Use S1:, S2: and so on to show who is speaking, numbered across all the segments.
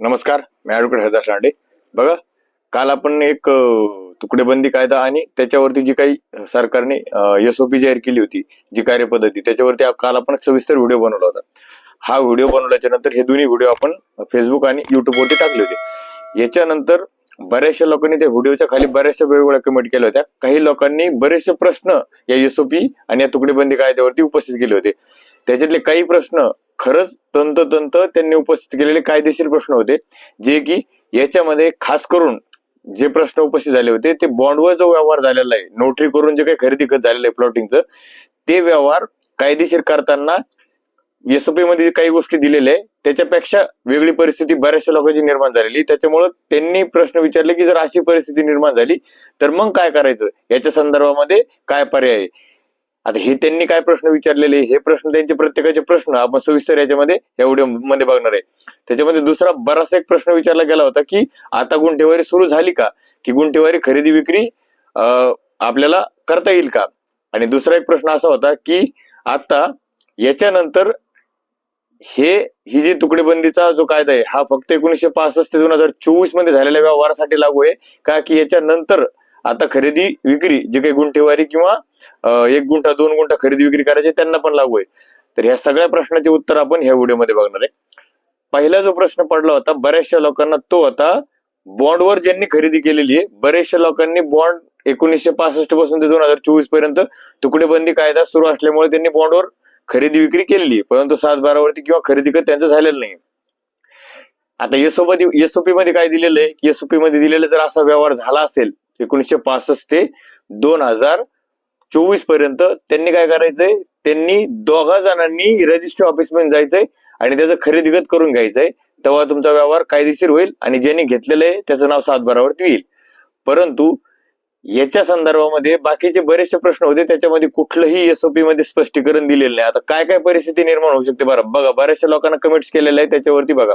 S1: नमस्कार मी ॲडव्होकेट हरदास रांडे बघा काल आपण एक तुकडेबंदी कायदा आणि त्याच्यावरती जी काही अ, सरकारने एसओपी जाहीर केली होती जी कार्यपद्धती त्याच्यावरती काल आपण सविस्तर व्हिडिओ बनवला होता. हा व्हिडिओ बनवल्याच्या नंतर हे दोन्ही व्हिडिओ आपण फेसबुक आणि युट्यूबवरती टाकले होते. याच्यानंतर बऱ्याचशा लोकांनी त्या व्हिडिओच्या खाली बऱ्याचशा वेगवेगळ्या कमेंट केल्या होत्या. काही लोकांनी बरेचसे प्रश्न या एसओपी आणि या तुकडेबंदी कायद्यावरती उपस्थित केले होते. त्याच्यातले काही प्रश्न खरंच तंतोतंत त्यांनी उपस्थित केलेले कायदेशीर प्रश्न होते जे की याच्यामध्ये खास करून जे प्रश्न उपस्थित झाले होते ते बॉन्डवर जो व्यवहार झालेला आहे नोटरी करून जे काही खरेदी खत झालेलं आहे प्लॉटिंगचं ते व्यवहार कायदेशीर करताना एसओपी मध्ये काही गोष्टी दिलेल्या आहे त्याच्यापेक्षा वेगळी परिस्थिती बऱ्याचशा लोकांची निर्माण झालेली. त्याच्यामुळे त्यांनी प्रश्न विचारले की जर अशी परिस्थिती निर्माण झाली तर मग काय करायचं? याच्या संदर्भामध्ये काय पर्याय आहे? आता हे त्यांनी काय प्रश्न विचारलेले हे प्रश्न त्यांचे प्रत्येकाचे प्रश्न आपण सविस्तर याच्यामध्ये या मध्ये बघणार आहे. त्याच्यामध्ये दुसरा बराचसा एक प्रश्न विचारला गेला होता की आता गुंठेवारी सुरू झाली का? की गुंठेवारी खरेदी विक्री अं, आपल्याला करता येईल का? आणि दुसरा एक प्रश्न असा होता की आता याच्यानंतर हे ही जी तुकडेबंदीचा जो कायदा आहे हा फक्त एकोणीसशे पासष्ट ते दोन हजार चोवीसमध्ये झालेल्या व्यवहारासाठी लागू आहे. का की याच्यानंतर आता खरेदी विक्री जे काही गुंठेवारी किंवा एक गुंठा दोन गुंठा खरेदी विक्री करायची त्यांना पण लागू आहे. तर ह्या सगळ्या प्रश्नाचे उत्तर आपण ह्या व्हिडिओमध्ये बघणार आहे. पहिला जो प्रश्न पडला होता बऱ्याचशा लोकांना तो होता बॉन्डवर ज्यांनी खरेदी केलेली आहे बऱ्याचशा लोकांनी बॉन्ड एकोणीसशे पासष्टपासून ते दोन हजार चोवीसपर्यंत तुकडेबंदी कायदा सुरू असल्यामुळे त्यांनी बॉन्डवर खरेदी विक्री केलेली आहे. परंतु सात बारावरती किंवा खरेदी कर त्यांचं झालेलं नाही. आता एसओपी एसओपी मध्ये काय दिलेलं आहे? की एसओपी मध्ये दिलेलं जर असा व्यवहार झाला असेल एकोणीसशे पासष्ट ते दोन हजार चोवीसपर्यंत त्यांनी काय करायचंय? त्यांनी दोघा जणांनी रजिस्टर ऑफिसमध्ये जायचंय आणि त्याचं खरेदीगत करून घ्यायचंय. तेव्हा तुमचा व्यवहार कायदेशीर होईल आणि ज्यांनी घेतलेलं आहे त्याचं नाव सातबारावरती येईल. परंतु याच्या संदर्भामध्ये बाकीचे बरेचसे प्रश्न होते त्याच्यामध्ये कुठलंही एसओपी मध्ये स्पष्टीकरण दिलेलं नाही. आता काय काय परिस्थिती निर्माण होऊ शकते? बरं बघा बऱ्याचशा लोकांना कमेंट्स केलेल्या आहे त्याच्यावरती बघा.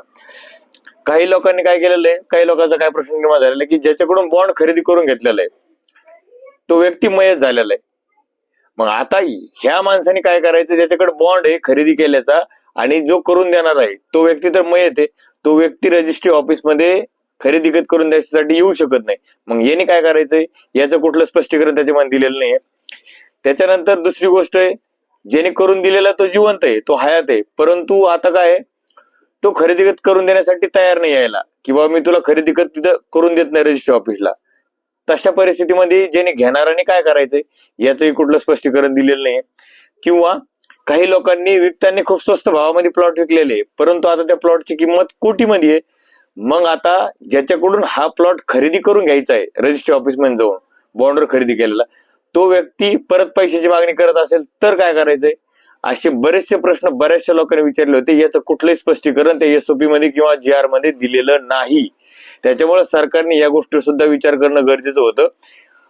S1: काही लोकांनी काय केलेलं आहे काही लोकांचा काय प्रश्न निर्माण झालेला आहे की ज्याच्याकडून बॉन्ड खरेदी करून घेतलेला आहे तो व्यक्ती मयत झालेला आहे. मग आता ह्या माणसाने काय करायचं ज्याच्याकडे बॉन्ड आहे खरेदी केल्याचा आणि जो करून देणार आहे तो व्यक्ती तर मयत आहे तो व्यक्ती रजिस्ट्री ऑफिसमध्ये खरेदी खत करून द्यायसाठी येऊ शकत नाही. मग याने काय करायचंय? याचं कुठलं स्पष्टीकरण त्याच्यामध्ये दिलेलं नाहीये. त्याच्यानंतर दुसरी गोष्ट आहे ज्याने करून दिलेला तो जिवंत आहे तो हयात आहे. परंतु आता काय आहे, तो खरेदी करून देण्यासाठी तयार नाही यायला. किंवा मी तुला खरेदी तिथं करून देत नाही रजिस्ट्री ऑफिसला तशा परिस्थितीमध्ये ज्याने घेणाराने काय करायचंय याचंही कुठलं स्पष्टीकरण दिलेलं नाही किंवा काही लोकांनी विकताना खूप स्वस्त भावामध्ये प्लॉट विकलेले आहे. परंतु आता त्या प्लॉटची किंमत कोटीमध्ये आहे. मग आता ज्याच्याकडून हा प्लॉट खरेदी करून घ्यायचा आहे रजिस्ट्री ऑफिसमध्ये जाऊन बॉन्डवर खरेदी केलेला तो व्यक्ती परत पैशाची मागणी करत असेल तर काय करायचंय? असे बरेचसे प्रश्न बऱ्याचशा लोकांनी विचारले होते. याचं कुठलंही स्पष्टीकरण त्या एसओपी मध्ये किंवा जी आरमध्ये दिलेलं नाही. त्याच्यामुळे सरकारने या गोष्टीवर सुद्धा विचार करणं गरजेचं होतं.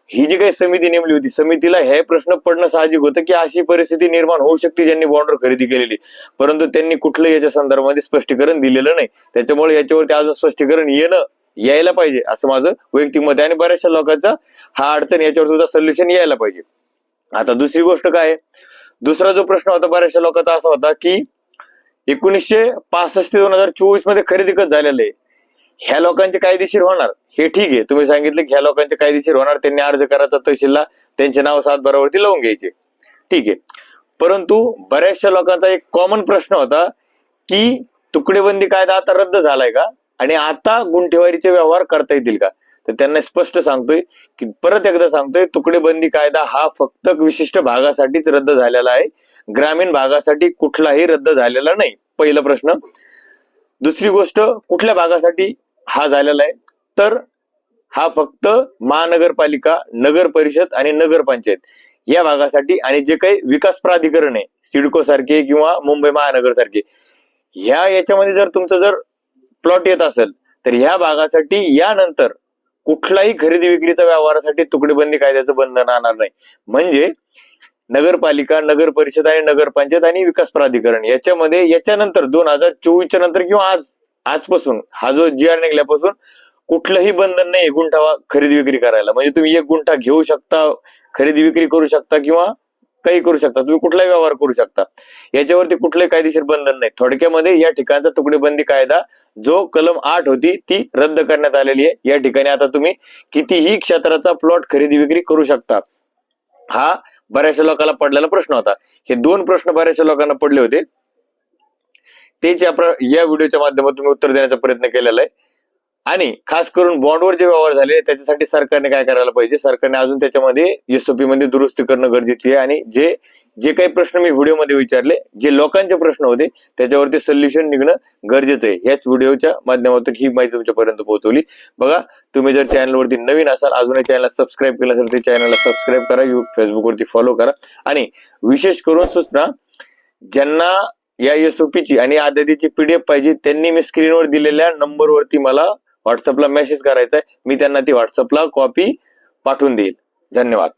S1: ही जी काही समिती नेमली होती समितीला हे प्रश्न पडणं साहजिक होतं की अशी परिस्थिती निर्माण होऊ शकते ज्यांनी बॉन्डवर खरेदी केलेली. परंतु त्यांनी कुठलं याच्या संदर्भामध्ये स्पष्टीकरण दिलेलं नाही. त्याच्यामुळे याच्यावरती अजून स्पष्टीकरण येणं यायला पाहिजे असं माझं वैयक्तिक मत आहे. आणि बऱ्याचशा लोकांचा हा अडचण याच्यावर सुद्धा सोल्युशन यायला पाहिजे. आता दुसरी गोष्ट काय आहे? दुसरा जो प्रश्न होता बऱ्याचशा लोकांचा असा होता की एकोणीसशे पासष्ट ते दोन हजार चोवीसमध्ये खरेदी कच झालेलं आहे? ह्या लोकांचे कायदेशीर होणार. हे ठीक आहे. तुम्ही सांगितलं की ह्या लोकांचे कायदेशीर होणार. त्यांनी अर्ज करायचा तहसीलला त्यांचे नाव सात बारावरती लावून घ्यायचे. ठीक आहे. परंतु बऱ्याचशा लोकांचा एक कॉमन प्रश्न होता की तुकडेबंदी कायदा आता रद्द झालाय का? आणि आता गुंठेवारीचे व्यवहार करता येतील का? तर त्यांना स्पष्ट सांगतोय की परत एकदा सांगतोय तुकडेबंदी कायदा हा फक्त विशिष्ट भागासाठीच रद्द झालेला आहे. ग्रामीण भागासाठी कुठलाही रद्द झालेला नाही. पहिला प्रश्न. दुसरी गोष्ट कुठल्या भागासाठी हा झालेला आहे? तर हा फक्त महानगरपालिका नगर परिषद आणि नगरपंचायत या भागासाठी आणि जे काही विकास प्राधिकरण आहे सिडको सारखे किंवा मुंबई महानगर सारखे. ह्या याच्यामध्ये जर तुमचं जर प्लॉट येत असेल तर ह्या भागासाठी यानंतर कुठलाही खरेदी विक्रीचा व्यवहारासाठी तुकडेबंदी कायद्याचं बंधन राहणार नाही. म्हणजे नगरपालिका नगर परिषद आणि नगरपंचायत आणि विकास प्राधिकरण याच्यामध्ये याच्यानंतर दोन हजार चोवीसच्या नंतर किंवा आज आजपासून हा जो जी आर निघल्यापासून कुठलंही बंधन नाही गुंठा खरेदी विक्री करायला. म्हणजे तुम्ही एक गुंठा घेऊ शकता खरेदी विक्री करू शकता किंवा काही करू शकता. तुम्ही कुठलाही व्यवहार करू शकता. याच्यावरती कुठलंही कायदेशीर बंधन नाही. थोडक्यामध्ये या ठिकाणचा तुकडेबंदी कायदा जो कलम आठ होती ती रद्द करण्यात आलेली आहे. या ठिकाणी आता तुम्ही कितीही क्षेत्राचा प्लॉट खरेदी विक्री करू शकता. हा बऱ्याचशा लोकांना पडलेला प्रश्न होता. हे दोन प्रश्न बऱ्याचशा लोकांना पडले होते. तेच या या व्हिडिओच्या माध्यमातून उत्तर देण्याचा प्रयत्न केलेला आहे. आणि खास करून बॉन्डवर जे व्यवहार झाले त्याच्यासाठी सरकारने काय करायला पाहिजे? सरकारने अजून त्याच्यामध्ये एसओपी मध्ये दुरुस्ती करणं गरजेची आहे. आणि जे जे काही प्रश्न मी व्हिडिओमध्ये विचारले जे लोकांचे प्रश्न होते त्याच्यावरती सोल्युशन निघणं गरजेचं आहे. याच व्हिडिओच्या माध्यमातून ही माहिती तुमच्यापर्यंत पोहोचवली. बघा तुम्ही जर चॅनलवरती नवीन असाल अजूनही चॅनलला सबस्क्राईब केलं असेल तर चॅनलला सबस्क्राईब करा यू फेसबुकवरती फॉलो करा. आणि विशेष करून सूचना ज्यांना या एसओपीची आणि आदतीची पीडीएफ पाहिजे त्यांनी मी स्क्रीनवर दिलेल्या नंबरवरती मला व्हॉट्सअपला मेसेज करायचा आहे मी त्यांना ती व्हॉट्सअपला कॉपी पाठवून देईल. धन्यवाद.